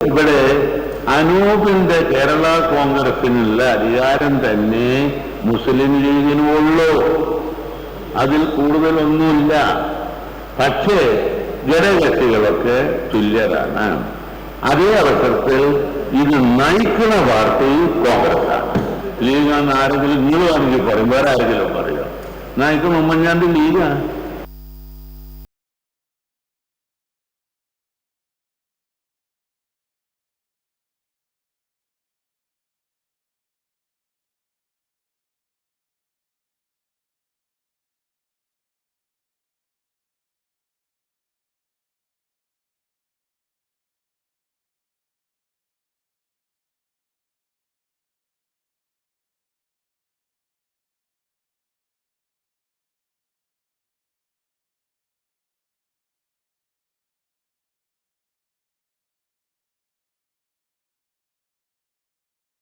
ഇവിടെ അനൂപിന്റെ കേരള കോൺഗ്രസിനുള്ള അധികാരം തന്നെ മുസ്ലിം ലീഗിനുള്ളൂ അതിൽ കൂടുതലൊന്നുമില്ല. പക്ഷേ ഘടകകക്ഷികളൊക്കെ തുല്യരാണ്. അതേ അവസരത്തിൽ ഇത് നയിക്കുന്ന പാർട്ടി കോൺഗ്രസ്സാണ് ലീഗാണ് ആരെങ്കിലും നിങ്ങൾ ആണെങ്കിൽ പറയും വേറെ ആരെങ്കിലും പറയും? നയിക്കുന്ന ഉമ്മൻചാണ്ടി ലീഗാണ്